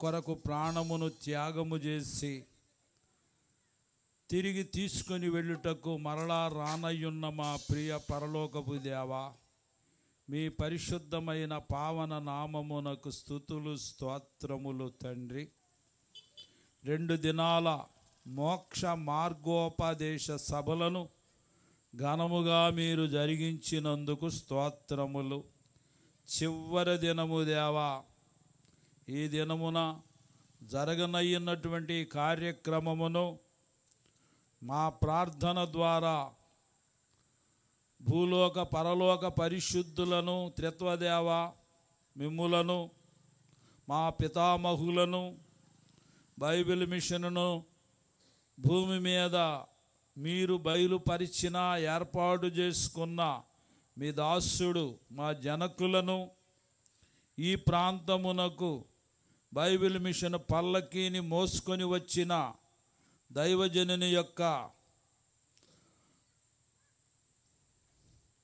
కొరకు ప్రాణమును త్యాగము చేసి తిరిగి తీసుకొని వెళ్ళుటకు మరలా రానయ్యున్న మా ప్రియ పరలోకపు దేవా మీ పరిశుద్ధమైన పావన నామమునకు స్థుతులు స్తోత్రములు తండ్రి. రెండు దినాల మోక్ష మార్గోపదేశ సభలను ఘనముగా మీరు జరిగించినందుకు స్తోత్రములు. చివరి దినము దేవా ఈ దినమున జరగనయ్యున్నటువంటి కార్యక్రమమును మా ప్రార్థన ద్వారా భూలోక పరలోక పరిశుద్ధులను త్రిత్వదేవ మిమ్ములను మా పితామహులను బైబిల్ మిషన్ను భూమి మీద మీరు బయలుపరిచిన ఏర్పాటు చేసుకున్న మీ దాసుడు మా జనకులను ఈ ప్రాంతమునకు బైబిల్ మిషన్ పల్లకీని మోసుకొని వచ్చిన దైవజనుని యొక్క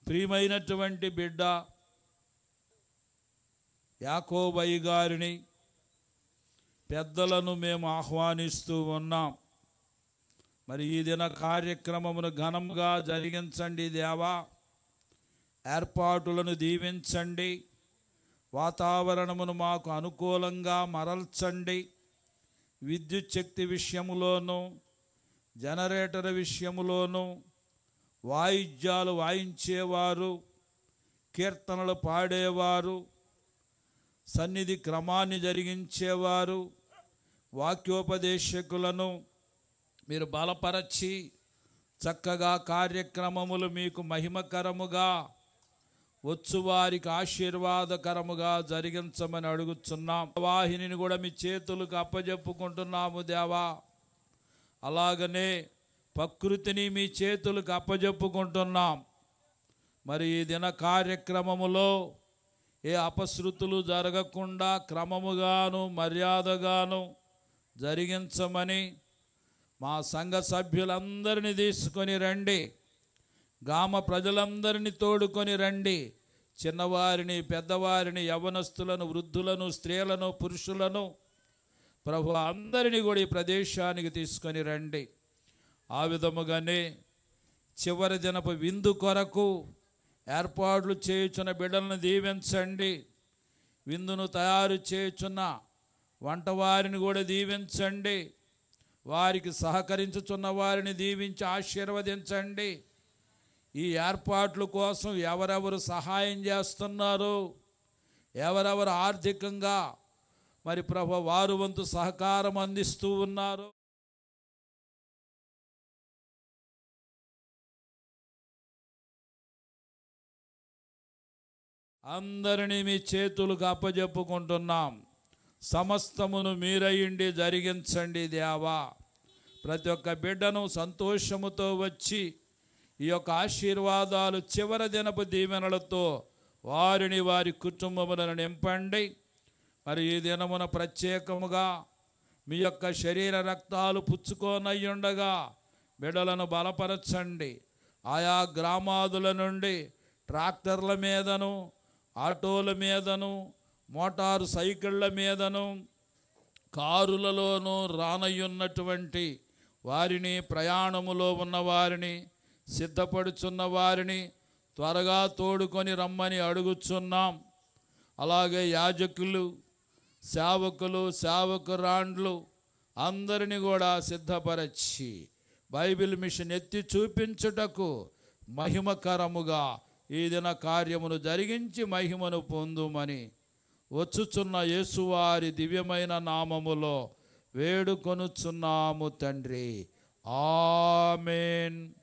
ప్రియమైనటువంటి బిడ్డ యాకోబయ్య గారిని పెద్దలను మేము ఆహ్వానిస్తూ ఉన్నాం. మరి ఈ దిన కార్యక్రమమును ఘనంగా జరిగించండి దేవా. ఏర్పాటులను దీవించండి. వాతావరణమును మాకు అనుకూలంగా మరల్చండి. విద్యుత్ శక్తి విషయములోను జనరేటర్ విషయములోను వాయిద్యాలు వాయించేవారు కీర్తనలు పాడేవారు సన్నిధి క్రమాన్ని జరిగించేవారు వాక్యోపదేశకులను మీరు బలపరచి చక్కగా కార్యక్రమములు మీకు మహిమకరముగా వచ్చు వారికి ఆశీర్వాదకరముగా జరిగించమని అడుగుతున్నాం వాహినిని కూడా మీ చేతులకు అప్పజెప్పుకుంటున్నాము దేవా. అలాగనే ప్రకృతిని మీ చేతులకు అప్పజెప్పుకుంటున్నాం. మరి ఈ దిన కార్యక్రమములో ఏ అపశృతులు జరగకుండా క్రమముగాను మర్యాదగాను జరిగించమని మా సంఘ సభ్యులందరినీ తీసుకొని రండి. గ్రామ ప్రజలందరినీ తోడుకొని రండి. చిన్నవారిని పెద్దవారిని యవనస్తులను వృద్ధులను స్త్రీలను పురుషులను ప్రభు అందరినీ కూడా ఈ ప్రదేశానికి తీసుకొని రండి. ఆ విధముగానే చివరి దినపు విందు కొరకు ఏర్పాట్లు చేయుచున్న బిడ్డలను దీవించండి. విందును తయారు చేయుచున్న వంటవారిని కూడా దీవించండి. వారికి సహకరించుచున్న వారిని దీవించి ఆశీర్వదించండి. ఈ ఏర్పాట్ల కోసం ఎవరెవరు సహాయం చేస్తున్నారు? ఎవరెవరు ఆర్థికంగా మరి ప్రభ వారు వంతు సహకారం అందిస్తూ ఉన్నారు? అందరినీ మీ చేతులకు అప్పజెప్పుకుంటున్నాం. సమస్తమును మీరయ్యండి జరిగించండి దేవా. ప్రతి ఒక్క బిడ్డను సంతోషముతో వచ్చి ఈ యొక్క ఆశీర్వాదాలు చివరి దినపు దీవెనలతో వారిని వారి కుటుంబములను నింపండి. మరి ఈ దినమున ప్రత్యేకముగా మీ యొక్క శరీర రక్తాలు పుచ్చుకోనయ్యుండగా బిడలను బలపరచండి. ఆయా గ్రామాదుల నుండి ట్రాక్టర్ల మీదను ఆటోల మీదను మోటారు సైకిళ్ళ మీదను కారులలోనూ రానయ్యున్నటువంటి వారిని ప్రయాణములో ఉన్న వారిని సిద్ధపడుచున్న వారిని త్వరగా తోడుకొని రమ్మని అడుగుచున్నాం. అలాగే యాజకులు సేవకులు సేవకురాండ్లు అందరిని కూడా సిద్ధపరచి బైబిల్ మిషన్ ఎత్తి చూపించుటకు మహిమకరముగా ఈ దిన కార్యమును జరిగించి మహిమను పొందుమని వచ్చుచున్న యేసువారి దివ్యమైన నామములో వేడుకొనుచున్నాము తండ్రి. ఆమెన్.